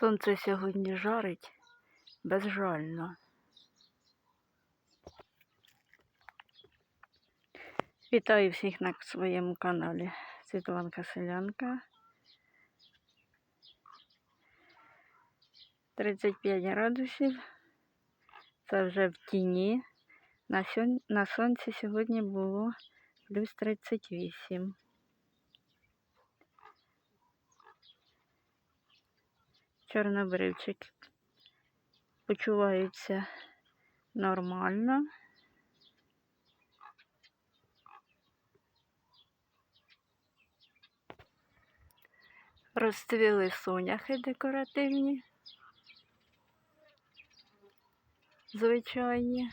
Сонце сьогодні жарить безжально. Вітаю всіх на своєму каналі Світланка Селянка. 35 градусів. Це вже в тіні. На, сонці сьогодні було плюс 38. Чорнобривчик почуваються нормально. Розцвіли соняхи декоративні, звичайні.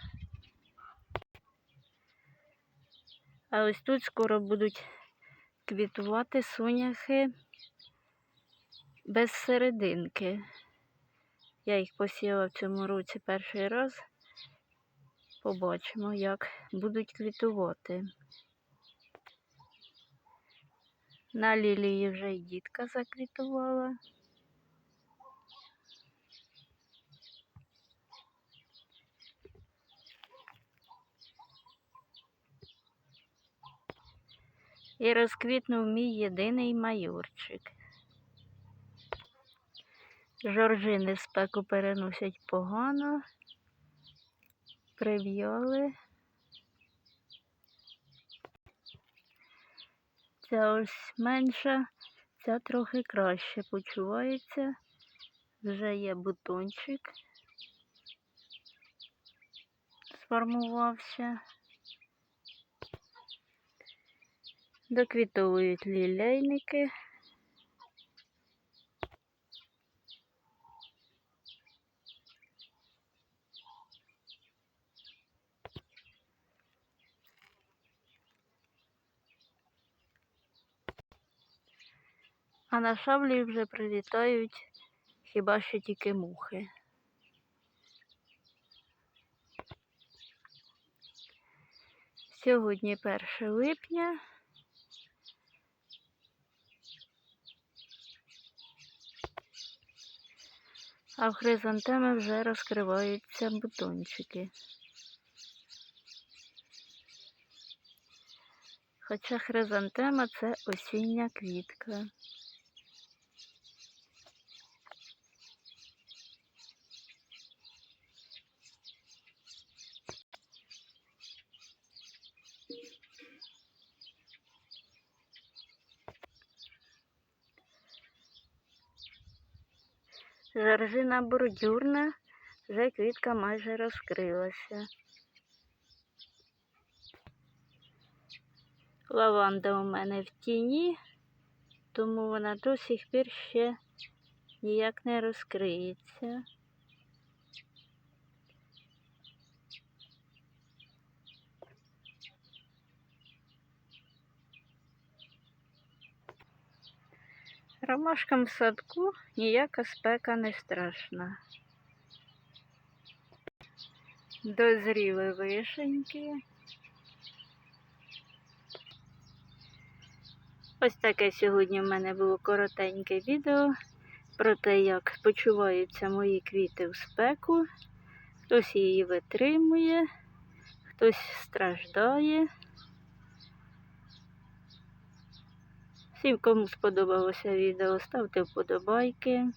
А ось тут скоро будуть квітувати соняхи без серединки. Я їх посіяла в цьому році перший раз. Побачимо, як будуть квітувати. На лілії вже й дітка заквітувала. І розквітнув мій єдиний майорчик. Жоржини спеку переносять погано, прив'яли. Ця ось менша, ця трохи краще почувається. Вже є бутончик. Сформувався. Доквітовують лілейники. А на шаблі вже прилітають хіба що тільки мухи. Сьогодні 1 липня. А в хризантеми вже розкриваються бутончики. Хоча хризантема це осіння квітка. Жоржина бордюрна, вже квітка майже розкрилася. Лаванда у мене в тіні, тому вона до сих пір ще ніяк не розкриється. Ромашкам в садку ніяка спека не страшна. Дозріли вишеньки. Ось таке сьогодні в мене було коротеньке відео про те, як почуваються мої квіти в спеку. Хтось її витримує, хтось страждає. Всім, кому сподобалося відео, ставте вподобайки.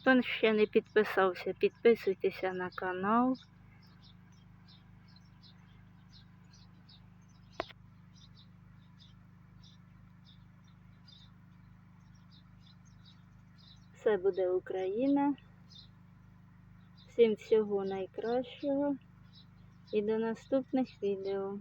Хто ще не підписався, підписуйтеся на канал. Все буде Україна. Всім всього найкращого і до наступних відео.